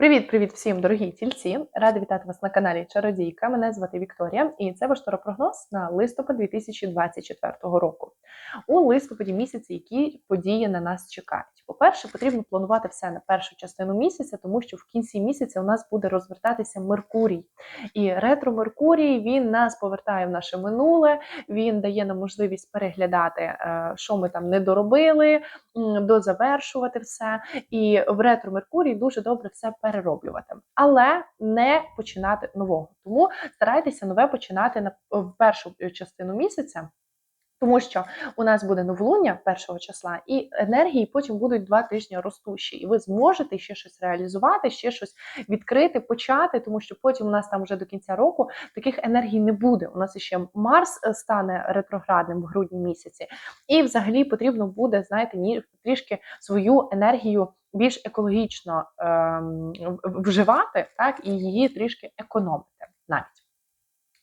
Привіт-привіт всім, дорогі тільці! Рада вітати вас на каналі Чародійка. Мене звати Вікторія, і це ваш таропрогноз на листопад 2024 року. У листопаді місяці, які події на нас чекають. По-перше, потрібно планувати все на першу частину місяця, тому що в кінці місяця у нас буде розвертатися Меркурій. І ретро Меркурій він нас повертає в наше минуле, він дає нам можливість переглядати, е, що ми там не доробили, дозавершувати все. І в ретро Меркурій дуже добре все перероблювати, але не починати нового. Тому старайтеся нове починати на в першу частину місяця. Тому що у нас буде новолуння першого числа, і енергії потім будуть два тижні ростущі, і ви зможете ще щось реалізувати, ще щось відкрити, почати, тому що потім у нас там вже до кінця року таких енергій не буде. У нас ще Марс е, стане ретроградним в грудні місяці, і взагалі потрібно буде, знаєте, трішки свою енергію більш екологічно ем, вживати, так і її трішки економити навіть.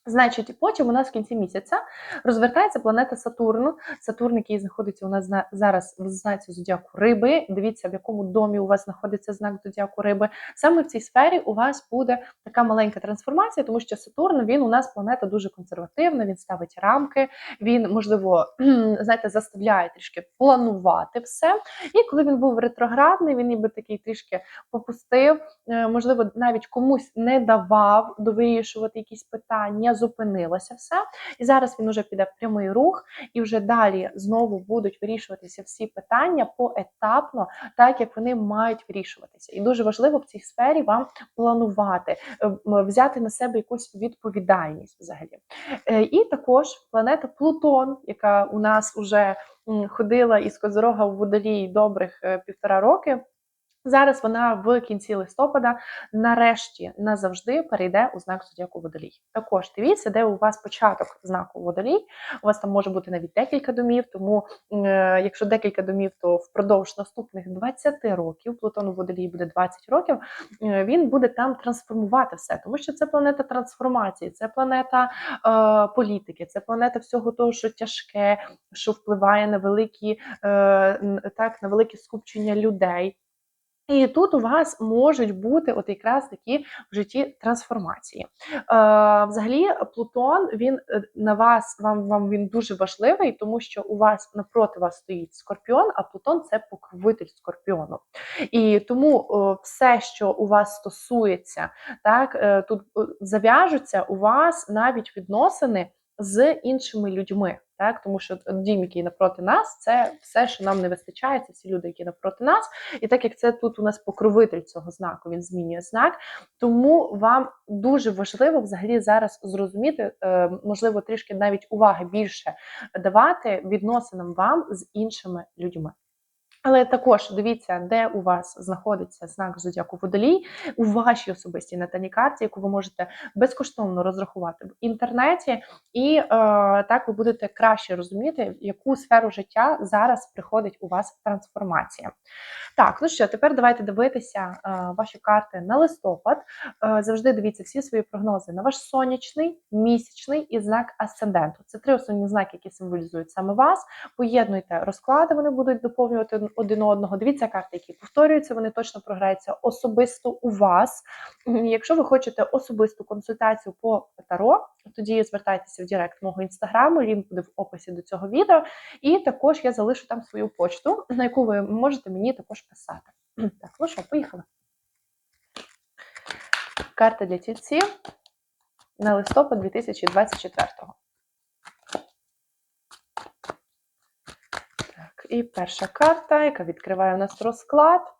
Значить, потім у нас в кінці місяця розвертається планета Сатурн. Сатурн, який знаходиться у нас зараз в знаці зодіаку Риби. Дивіться, в якому домі у вас знаходиться знак зодіаку Риби. Саме в цій сфері у вас буде така маленька трансформація, тому що Сатурн він у нас планета дуже консервативна. Він ставить рамки, він можливо знаєте, заставляє трішки планувати все. І коли він був ретроградний, він ніби такий трішки попустив, е, можливо, навіть комусь не давав довирішувати якісь питання, зупинилося все. І зараз він уже піде в прямий рух, і вже далі знову будуть вирішуватися всі питання поетапно, так як вони мають вирішуватися. І дуже важливо в цій сфері вам планувати, е, взяти на себе якусь відповідальність взагалі. Е, І також планета Плутон, яка у нас уже ходила із Козорога в водолій добрих е, півтора роки. Зараз вона в кінці листопада нарешті назавжди перейде у знак зодіаку водолій. Також дивіться, де у вас початок знаку водолій. У вас там може бути навіть декілька домів, тому е, якщо декілька домів, то впродовж наступних 20 років, Плутону водолій буде 20 років, е, він буде там трансформувати все, тому що це планета трансформації, це планета е, політики, це планета всього того, що тяжке, що впливає на великі, е, так, на велике скупчення людей. І тут у вас можуть бути от якраз такі в житті трансформації. Е, взагалі, Плутон він е, на вас вам, вам він дуже важливий, тому що у вас напроти вас стоїть скорпіон, а Плутон це покровитель скорпіону. І тому е, все, що у вас стосується, так е, тут е, зав'яжуться у вас навіть відносини з іншими людьми. Так, тому що дім, який напроти нас, це все, що нам не вистачає, це всі люди, які напроти нас. І так як це тут у нас покровитель цього знаку, він змінює знак. Тому вам дуже важливо взагалі зараз зрозуміти, е, можливо, трішки навіть уваги більше давати відносинам вам з іншими людьми. Але також дивіться, де у вас знаходиться знак зодіаку водолій у вашій особистій натальній карті, яку ви можете безкоштовно розрахувати в інтернеті, і е, так ви будете краще розуміти, в яку сферу життя зараз приходить у вас трансформація. Так, ну що, тепер давайте дивитися е, ваші карти на листопад. Е, завжди дивіться всі свої прогнози на ваш сонячний, місячний і знак асценденту. Це три основні знаки, які символізують саме вас. Поєднуйте розклади, вони будуть доповнювати один одного. Дивіться карти, які повторюються, вони точно програються особисто у вас. Якщо ви хочете особисту консультацію по таро, тоді звертайтеся в Директ мого інстаграму, лінк буде в описі до цього відео. І також я залишу там свою почту, на яку ви можете мені також писати. Так, ну що, поїхали. Карта для тільців на листопад 2024. Так, і перша карта, яка відкриває у нас розклад.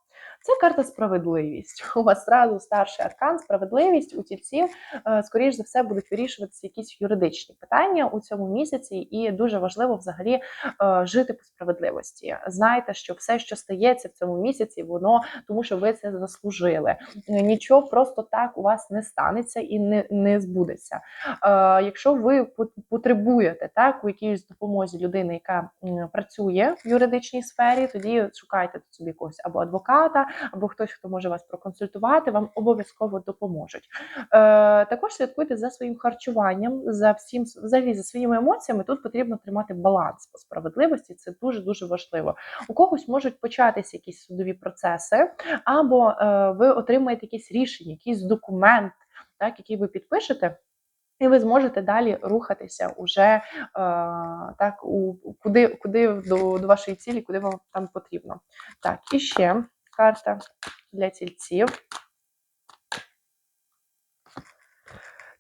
Це карта справедливість. У вас зразу старший аркан, справедливість у тільців, е, скоріш за все, будуть вирішуватися якісь юридичні питання у цьому місяці, і дуже важливо взагалі е, жити по справедливості. Знайте, що все, що стається в цьому місяці, воно тому, що ви це заслужили. Е, Нічого просто так у вас не станеться і не, не збудеться. Якщо ви пот- потребуєте так у якійсь допомозі людини, яка працює в юридичній сфері, тоді шукайте тут собі якогось або адвоката, або хтось, хто може вас проконсультувати, вам обов'язково допоможуть. Е, Також слідкуйте за своїм харчуванням, за всім взагалі за своїми емоціями. Тут потрібно тримати баланс по справедливості. Це дуже дуже важливо. У когось можуть початися якісь судові процеси, або е, ви отримаєте якісь рішення, якийсь документ, так який ви підпишете. І ви зможете далі рухатися уже е, так, у куди куди до, до вашої цілі, куди вам там потрібно. Так, і ще карта для тільців.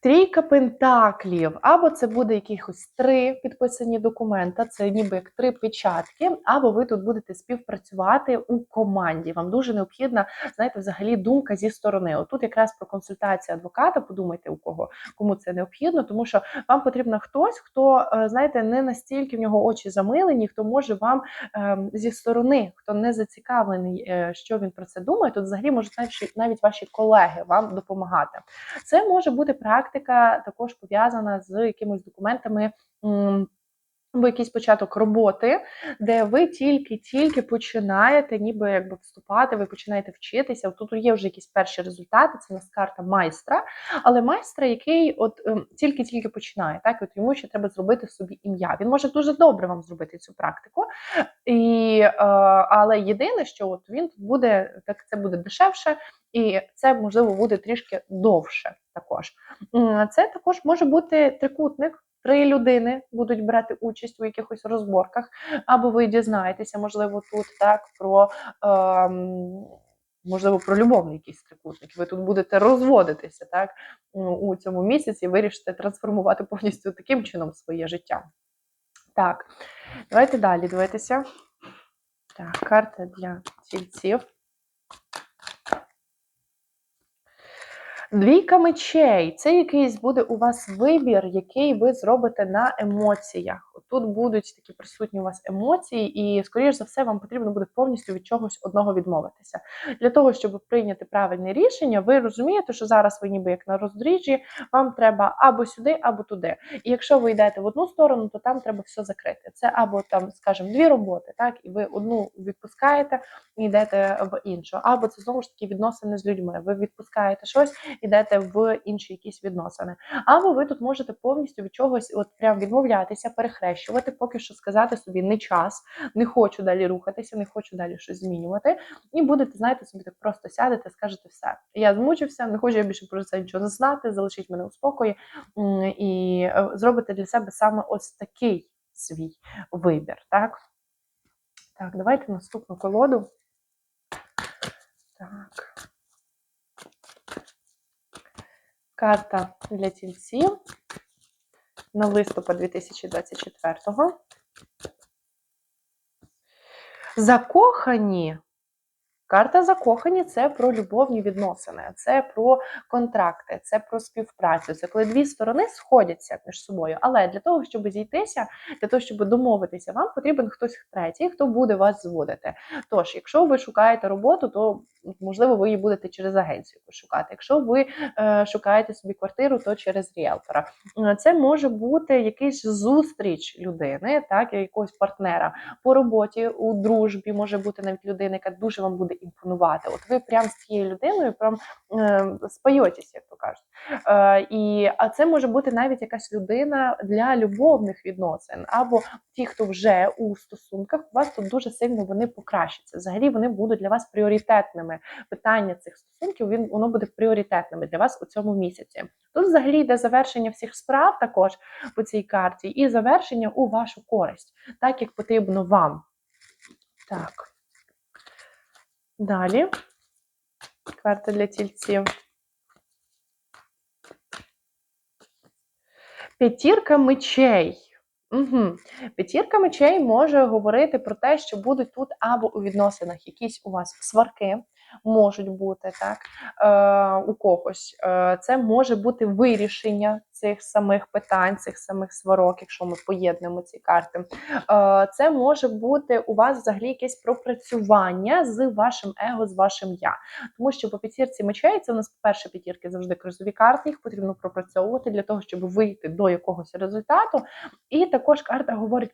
Трійка пентаклів, або це буде якихось три підписані документа, це ніби як три печатки, або ви тут будете співпрацювати у команді. Вам дуже необхідна, знаєте, взагалі думка зі сторони. Отут якраз про консультацію адвоката, подумайте, у кого кому це необхідно, тому що вам потрібно хтось, хто, е, знаєте, не настільки в нього очі замилені, хто може вам ем, зі сторони, хто не зацікавлений, е, що він про це думає, тут взагалі можуть навіть, навіть ваші колеги вам допомагати. Це може бути практика також пов'язана з якимись документами. Або якийсь початок роботи, де ви тільки-тільки починаєте, ніби якби вступати, ви починаєте вчитися. Тут є вже якісь перші результати. Це у нас карта майстра, але майстра, який от ем, тільки-тільки починає, так от йому ще треба зробити собі ім'я. Він може дуже добре вам зробити цю практику, і, е, але єдине, що от він буде так, це буде дешевше, і це можливо буде трішки довше. Також це також може бути трикутник. Три людини будуть брати участь у якихось розборках, або ви дізнаєтеся, можливо, тут так про е, можливо про любовний якийсь трикутник. Ви тут будете розводитися так у цьому місяці, вирішите трансформувати повністю таким чином своє життя. Так, давайте далі дивитися. Так, карта для тільців. Двійка мечей це якийсь буде у вас вибір, який ви зробите на емоціях. Тут будуть такі присутні у вас емоції, і, скоріш за все, вам потрібно буде повністю від чогось одного відмовитися. Для того, щоб прийняти правильне рішення, ви розумієте, що зараз ви ніби як на роздріжжі, вам треба або сюди, або туди. І якщо ви йдете в одну сторону, то там треба все закрити. Це або там, скажімо, дві роботи, так, і ви одну відпускаєте і йдете в іншу, або це знову ж таки відносини з людьми. Ви відпускаєте щось йдете в інші якісь відносини. Або ви тут можете повністю від чогось от прям відмовлятися, перехрещувати, поки що сказати собі не час, не хочу далі рухатися, не хочу далі щось змінювати. І будете, знаєте, собі так просто сядете, скажете все. Я змучився, не хочу я більше про це нічого знати, залишіть мене у спокої і е, зробите для себе саме ось такий свій вибір. Так, Так, давайте наступну колоду. Так. Карта для тільців на листопад 2024-го. Закохані Карта закохані це про любовні відносини, це про контракти, це про співпрацю. Це коли дві сторони сходяться між собою. Але для того, щоб зійтися, для того, щоб домовитися, вам потрібен хтось третій, хто буде вас зводити. Тож, якщо ви шукаєте роботу, то можливо ви її будете через агенцію пошукати. Якщо ви е, шукаєте собі квартиру, то через ріелтора. Це може бути якийсь зустріч людини, так якогось партнера по роботі у дружбі, може бути навіть людина, яка дуже вам буде імпонувати. От ви прям з цією людиною прям е, спайотесь, як то кажуть. Е, і, А це може бути навіть якась людина для любовних відносин, або ті, хто вже у стосунках, у вас тут дуже сильно вони покращаться. Взагалі вони будуть для вас пріоритетними. Питання цих стосунків він воно буде пріоритетними для вас у цьому місяці. Тут взагалі йде завершення всіх справ також по цій карті, і завершення у вашу користь, так як потрібно вам. Так. Далі карта для тільців. П'ятірка мечей. Угу. П'ятірка мечей може говорити про те, що будуть тут або у відносинах якісь у вас сварки, можуть бути так е, у когось. Е, Це може бути вирішення цих самих питань, цих самих сварок, якщо ми поєднуємо ці карти. Е, Це може бути у вас взагалі якесь пропрацювання з вашим его, з вашим я. Тому що по п'ятірці мечей це у нас перші п'ятірки завжди кризові карти, їх потрібно пропрацьовувати для того, щоб вийти до якогось результату. І також карта говорить.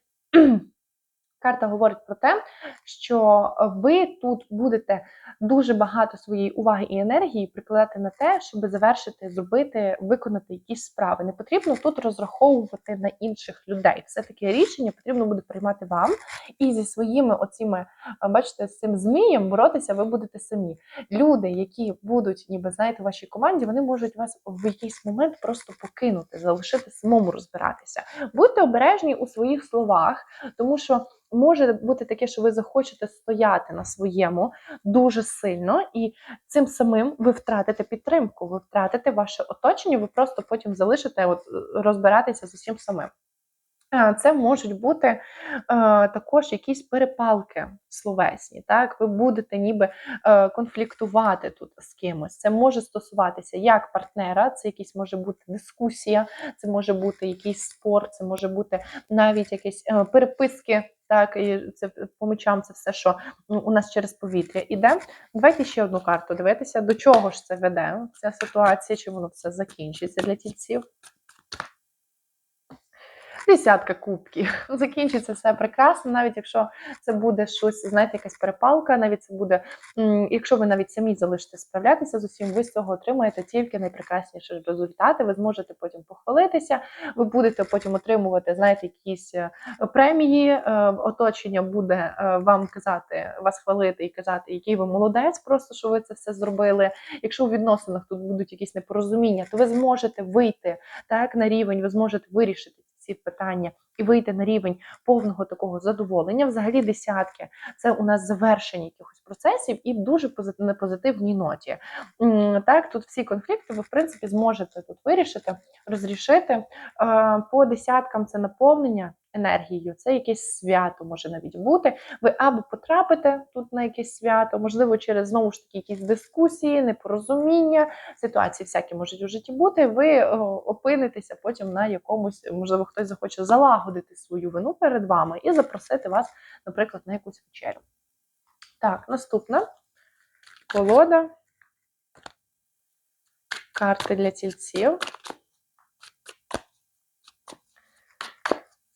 Карта говорить про те, що ви тут будете дуже багато своєї уваги і енергії прикладати на те, щоб завершити, зробити, виконати якісь справи. Не потрібно тут розраховувати на інших людей. Все таки рішення потрібно буде приймати вам, і зі своїми оціми, бачите, з цим змієм боротися ви будете самі. Люди, які будуть, ніби знаєте, в вашій команді, вони можуть вас в якийсь момент просто покинути, залишити самому розбиратися. Будьте обережні у своїх словах, тому що може бути таке, що ви захочете стояти на своєму дуже сильно, і цим самим ви втратите підтримку, ви втратите ваше оточення, ви просто потім залишите от, розбиратися з усім самим. Це можуть бути е, також якісь перепалки словесні. Так, ви будете ніби е, конфліктувати тут з кимось. Це може стосуватися як партнера, це якісь може бути дискусія, це може бути якийсь спор, це може бути навіть якісь е, переписки. Так, і це по мечам це все, що у нас через повітря іде. Давайте ще одну карту дивитися, до чого ж це веде ця ситуація, чи воно все закінчиться для тільців. Десятка кубків. Закінчиться все прекрасно, навіть якщо це буде щось, знаєте, якась перепалка, навіть це буде, якщо ви навіть самі залишите справлятися з усім, ви з цього отримаєте тільки найпрекрасніші результати. Ви зможете потім похвалитися, ви будете потім отримувати, знаєте, якісь е, премії. е, Оточення буде е, вам казати, вас хвалити і казати, який ви молодець, просто що ви це все зробили. Якщо у відносинах тут будуть якісь непорозуміння, то ви зможете вийти так на рівень, ви зможете вирішити ці питання і вийти на рівень повного такого задоволення. Взагалі, десятки це у нас завершення якихось процесів і дуже на позитивній ноті. Так, тут всі конфлікти ви в принципі зможете тут вирішити, розрішити. По десяткам це наповнення енергією, це якесь свято може навіть бути. Ви або потрапите тут на якесь свято, можливо, через знову ж таки якісь дискусії, непорозуміння, ситуації всякі можуть у житті бути. Ви опинитеся потім на якомусь, можливо, хтось захоче залагодити свою вину перед вами і запросити вас, наприклад, на якусь вечерю. Так, наступна колода. Карти для тільців.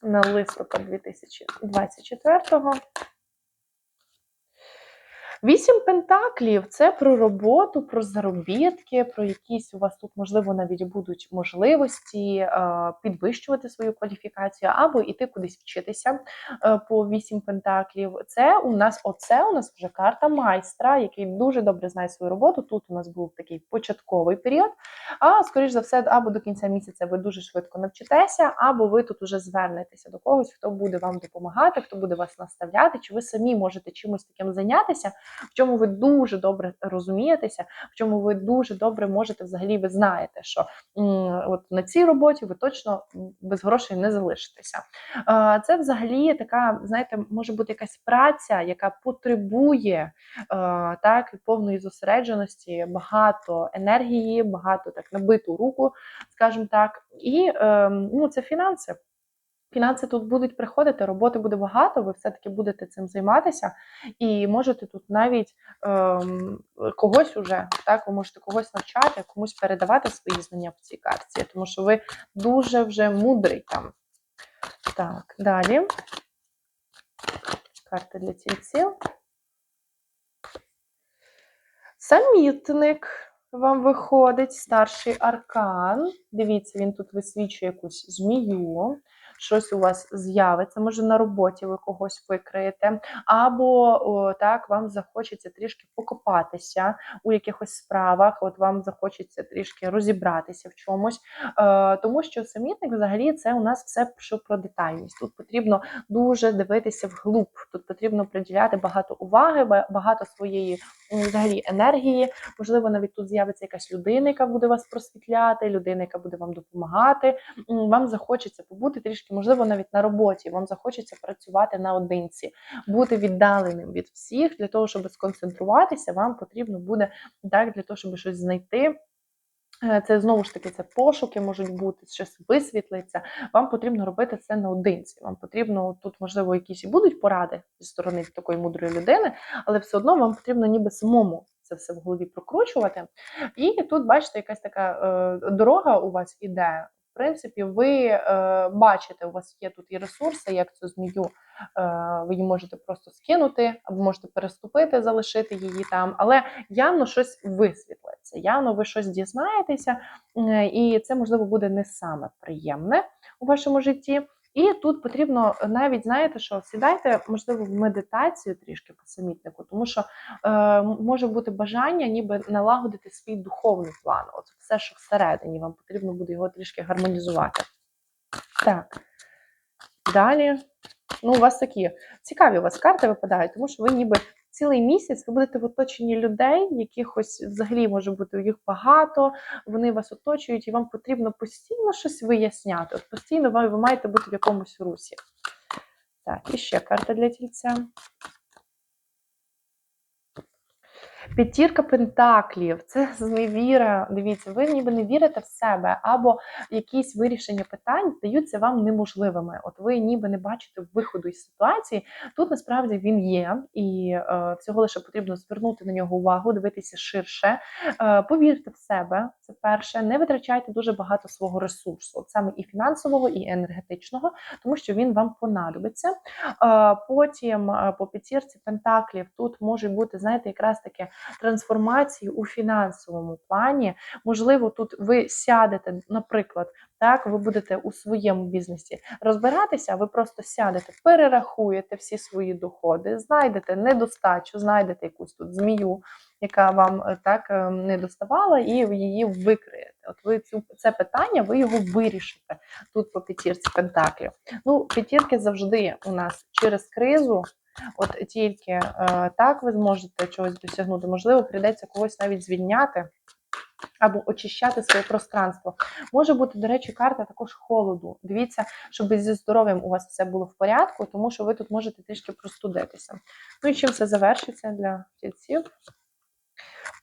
На листопад 2024-го. Вісім пентаклів це про роботу, про заробітки, про якісь у вас тут, можливо, навіть будуть можливості е, підвищувати свою кваліфікацію або йти кудись вчитися е, по вісім пентаклів. Це у нас оце у нас вже карта майстра, який дуже добре знає свою роботу. Тут у нас був такий початковий період. А скоріш за все, або до кінця місяця ви дуже швидко навчитеся, або ви тут уже звернетеся до когось, хто буде вам допомагати, хто буде вас наставляти, чи ви самі можете чимось таким зайнятися, в чому ви дуже добре розумієтеся, в чому ви дуже добре можете взагалі, ви знаєте, що от на цій роботі ви точно без грошей не залишитеся. Це взагалі така, знаєте, може бути якась праця, яка потребує так повної зосередженості, багато енергії, багато так набиту руку, скажімо так, і е, ну, це фінанси. Фінанси тут будуть приходити, роботи буде багато, ви все-таки будете цим займатися, і можете тут навіть ем, когось уже, так, ви можете когось навчати, комусь передавати свої знання по цій карті, тому що ви дуже вже мудрий там. Так, далі. Карти для тільців. Самітник вам виходить, старший аркан. Дивіться, він тут висвічує якусь змію. Щось у вас з'явиться, може на роботі ви когось викриєте, або о, так вам захочеться трішки покопатися у якихось справах, от вам захочеться трішки розібратися в чомусь. Е, тому що самітник взагалі це у нас все що про детальність. Тут потрібно дуже дивитися вглуб, тут потрібно приділяти багато уваги, багато своєї взагалі енергії. Можливо, навіть тут з'явиться якась людина, яка буде вас просвітляти, людина, яка буде вам допомагати. Вам захочеться побути трішки, можливо, навіть на роботі. Вам захочеться працювати наодинці, бути віддаленим від всіх для того, щоб сконцентруватися. Вам потрібно буде так для того, щоб щось знайти. Е, Це знову ж таки це пошуки можуть бути, щось висвітлиться. Вам потрібно робити це наодинці. Вам потрібно тут, можливо, якісь і будуть поради зі сторони такої мудрої людини, але все одно вам потрібно ніби самому це все в голові прокручувати. І тут, бачите, якась така е, дорога у вас іде. Принципі, ви е, бачите, у вас є тут і ресурси, як цю змію, е, ви її можете просто скинути, або можете переступити, залишити її там. Але явно щось висвітлиться, явно ви щось дізнаєтеся, е, і це, можливо, буде не саме приємне у вашому житті. І тут потрібно навіть знаєте, що сідайте, можливо, в медитацію трішки по самітнику, тому що е, може бути бажання, ніби налагодити свій духовний план. От все, що всередині, вам потрібно буде його трішки гармонізувати. Так, далі. Ну, у вас такі цікаві у вас карти випадають, тому що ви ніби цілий місяць ви будете в оточенні людей, якихось взагалі може бути їх багато, вони вас оточують, і вам потрібно постійно щось виясняти. От постійно ви, ви маєте бути в якомусь русі. Так, і ще карта для тільця. П'ятірка пентаклів це зневіра. Дивіться, ви ніби не вірите в себе, або якісь вирішення питань здаються вам неможливими. От ви ніби не бачите виходу із ситуації. Тут насправді він є, і е, всього лише потрібно звернути на нього увагу, дивитися ширше. Е, повірте в себе. Це перше. Не витрачайте дуже багато свого ресурсу, саме і фінансового, і енергетичного, тому що він вам понадобиться. Е, Потім е, по п'ятірці пентаклів тут може бути, знаєте, якраз таке трансформації у фінансовому плані. Можливо, тут ви сядете, наприклад, так, ви будете у своєму бізнесі розбиратися, ви просто сядете, перерахуєте всі свої доходи, знайдете недостачу, знайдете якусь тут змію, яка вам е, так е, не доставала, і її викриєте. От ви цю це питання, ви його вирішите тут по п'ятірці пентаклів. Ну, п'ятірки завжди у нас через кризу. От тільки е, так ви зможете чогось досягнути. Можливо, прийдеться когось навіть звільняти або очищати своє пространство. Може бути, до речі, карта також холоду. Дивіться, щоб зі здоров'ям у вас все було в порядку, тому що ви тут можете трішки простудитися. Ну і чим це завершиться для тільців?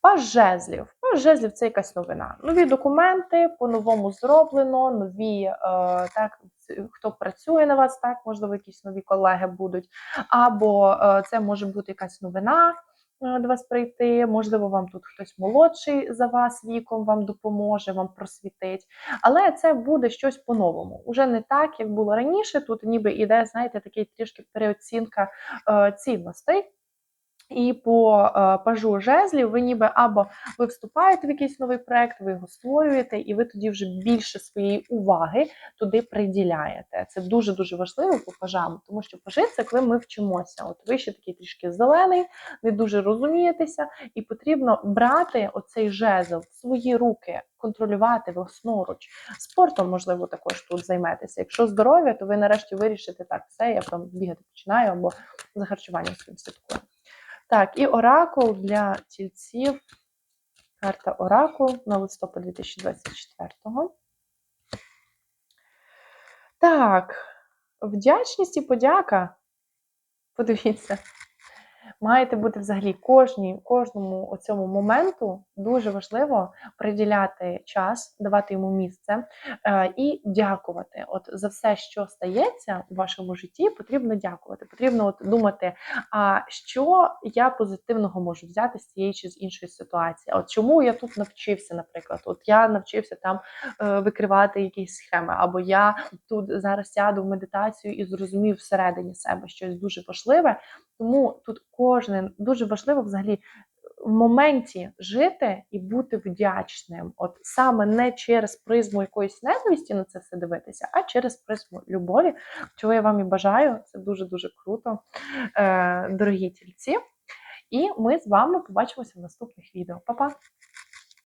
Паж жезлів. Паж жезлів це якась новина. Нові документи, по-новому зроблено, нові, е, так, хто працює на вас, так, можливо, якісь нові колеги будуть. Або е, це може бути якась новина е, до вас прийти. Можливо, вам тут хтось молодший за вас віком вам допоможе, вам просвітить. Але це буде щось по-новому. Уже не так, як було раніше. Тут ніби іде, знаєте, такий трішки переоцінка е, цінностей. І по е, пажу жезлів ви ніби або ви вступаєте в якийсь новий проект, ви його створюєте, і ви тоді вже більше своєї уваги туди приділяєте. Це дуже дуже важливо по пажам, тому що пажи це коли ми вчимося. От ви ще такий трішки зелений, не дуже розумієтеся, і потрібно брати оцей жезл в свої руки. Контролювати власноруч. Спортом, можливо, також тут займетеся. Якщо здоров'я, то ви нарешті вирішите так, все, я там бігати починаю або за харчуванням своїм слідкую. Так, і оракул для тільців. Карта Оракул на листопад 2024. Так, вдячність і подяка. Подивіться. Маєте бути взагалі кожній, кожному оцьому моменту дуже важливо приділяти час, давати йому місце е, і дякувати. От за все, що стається у вашому житті, потрібно дякувати. Потрібно от думати, а що я позитивного можу взяти з цієї чи з іншої ситуації. От чому я тут навчився, наприклад, от я навчився там е, викривати якісь схеми, або я тут зараз сяду в медитацію і зрозумів всередині себе щось дуже важливе. Тому тут кожен дуже важливо взагалі в моменті жити і бути вдячним. От саме не через призму якоїсь ненависті на це все дивитися, а через призму любові, чого я вам і бажаю. Це дуже дуже круто, е, дорогі тільці. І ми з вами побачимося в наступних відео. Па-па!